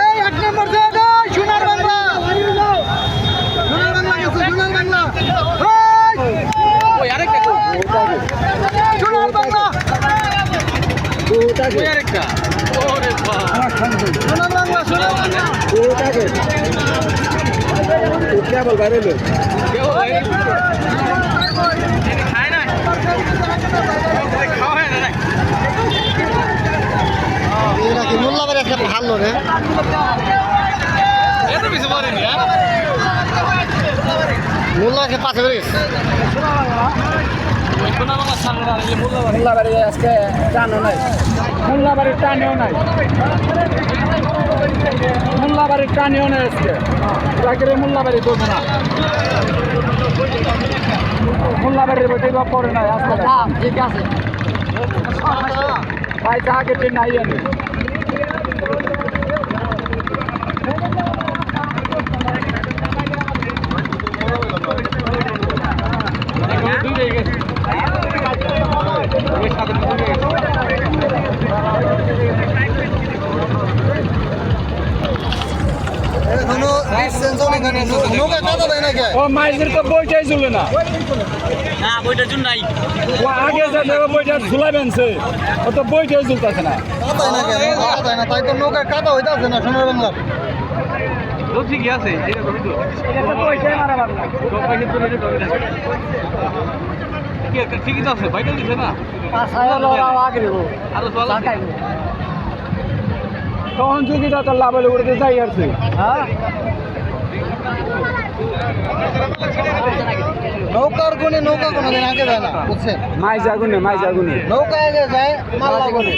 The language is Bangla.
এই এক নম্বর জায়গা সোনার বাংলা সোনার বাংলা গেছে সোনার বাংলা এই! ওই আরেকটা কো সোনার বাংলা ওই আরেকটা ওরে বাবা সোনার বাংলা সোনার বাংলা কেউ খায় না এটা খাওয়া হয় না না এরা কি মোল্লাবাড়ি একটা ভালো রে এত কিছু বলেনি হ্যাঁ মোল্লাকে পাশে বেরিয়ে ওই কোনা বাবা সামনে আর এই মোল্লা বাড়ি মোল্লাবাড়ি আজকে টানও নাই। মোল্লাবাড়ির টানেও নাই। মোল্লাবাড়ির টানেও নাই আজকে। রাগের মোল্লাবাড়ি করবে না। মোল্লাবাড়ির বইতে বা পড়ে নাই আজকে ঠিক আছে। ভাই চা নাই আমি ও মাইজের তো বইটাই চলে না। না বইটার জন্য নাই। ও আগে যে দেখো বইটা ঝুলাই বেনছে ও তো বইটাই ঝুলতেছে না। তাই তো নৌকা কাদা হইতাছে না সোনার বাংলা তো ঠিকই আছে এটা তো এটা তো। বইটাই মারাবার না ঠিকই তো আছে বাইটা দিছে না। আরও তখন ঝুঁকিটা তো লাভের উড়তে যাই আসছে নৌকার গুনে নৌকা কোনো দিন আগে যায় না বুঝছেন? মাই জাগুনে মাই জাগুনে নৌকা আগে যায় মাল্লা গুণে।